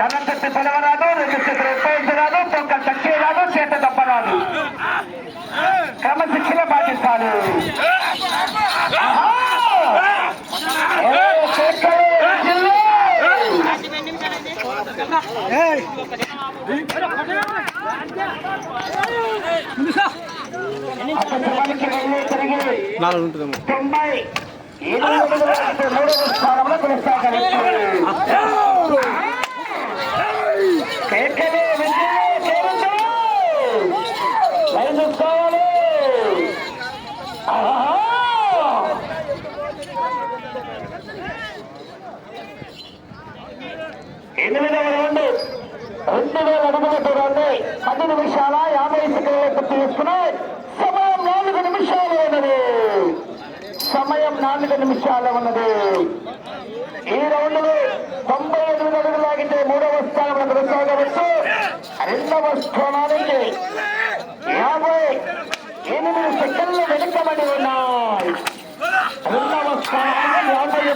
పూర్తి పిలవరాదు రెండు చేతులు ఉపయోగించరాదు పొంక తక్కేరాదు చేత తప్పరాదు. క్రమశిక్షణ పాటిస్తాను నాలుగు ఉంటుందేమో తొంభై మూడవ స్థానంలో కొనసాగవచ్చు ఎనిమిదవ రౌండ్ రెండు వేల అడుగుల దూరాన్ని పది నిమిషాల యాభై సెకండ్లు పూర్తి చేసుకున్నాయి సమయం నాలుగు నిమిషాలు ఉన్నది సమయం నాలుగు నిమిషాలు ఉన్నది ఈ రౌండ్లో తొంభై ఎనిమిది అడుగులు లాగితే మూడవ స్థానంలో కొనసాగవచ్చు రెండవ స్థానానికి యాభై ఎనిమిది సెకండ్లు వెనుకబడి ఉన్నాయి రెండవ స్థానానికి యాభై ఎనిమిది సెకండ్లు వెనుకబడి ఉన్నాయి ఆహా! సంవత్సరానికి మూడవ స్థానంలో కొనసాగుతున్నాయి. ఆహా! దూరం ఉండాలి,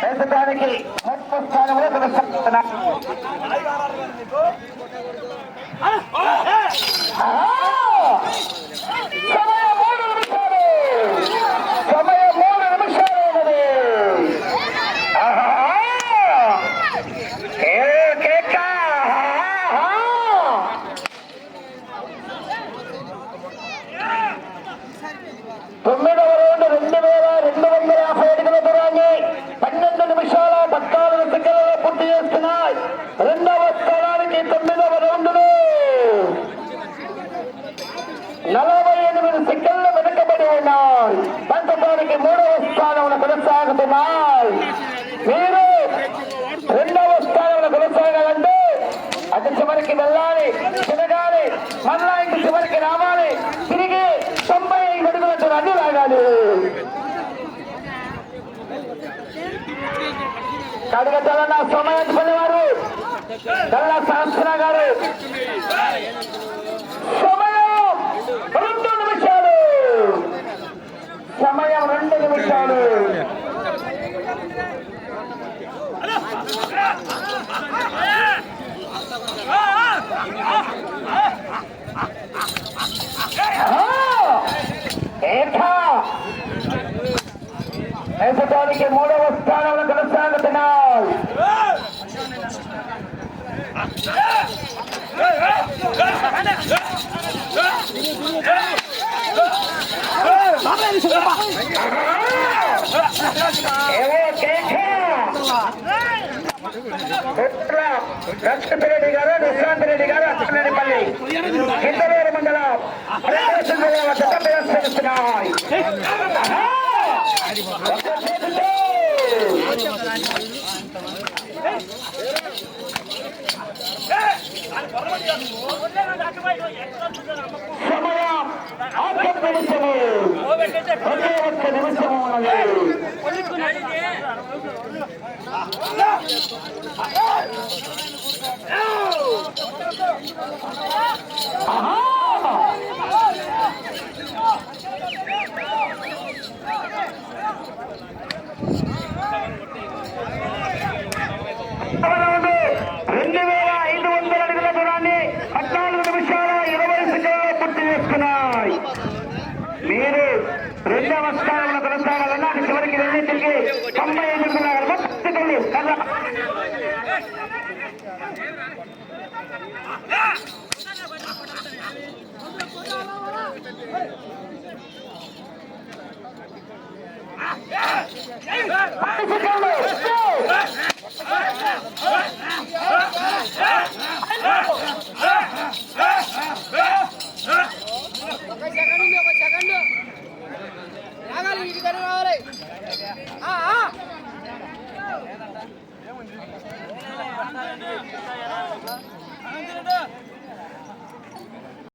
ప్రస్తుతానికి మొదటి స్థానంలో కొనసాగుతున్నారు సమయం మూడు నిమిషాలు సమయం మూడు నిమిషాలు ఉన్నది ఆహా! ఏ కేక! ఆహా! తొమ్మిదవ రౌండ్ రెండు వేల రెండు వందల యాభై అడుగుల దూరాన్ని పన్నెండు నిమిషాల పద్నాలుగు సెకండ్లలో పూర్తి చేస్తున్నాయి రెండవ స్థానానికి తొమ్మిదవ రౌండ్లు నలభై ఎనిమిది సెకండ్లు వెనుకబడి ఉన్నాయి పంచడానికి మూడవ స్థానంలో కొనసాగుతున్నాయి. మీరు రెండవ స్థానంలో కొనసాగాలంటే అటు చివరికి వెళ్ళాలి తిరగాలి మళ్ళా ఇంటి చివరికి రావాలి. తిరిగి తొంభై ఐదు అడుగుల దూరాన్ని లాగాలి. కడగతలన్న సమయం పనివారు కల్లా శాస్త్ర గారు సమయం రెండు నిమిషాలు సమయం రెండు నిమిషాలు దేశానికి మూడవ స్థానంలో! పుట్ల లక్ష్మీరెడ్డి గారు రెడ్డి గారు అచ్చరెడ్డిపల్లి కిందలూరు మండలం ప్రకాశం నిమిషం ఉన్నది రౌండ్ రెండు వేల ఐదు వందల అడుగుల దూరాన్ని పద్నాలుగు నిమిషాల ఇరవై సెకండ్లో పూర్తి చేసుకున్నాయి మీరు రెండవ స్థానంలో కొనసాగాలన్నా అది చివరికి వెళ్ళి తిరిగి తొంభై ఐదు సెకండ్లు కదా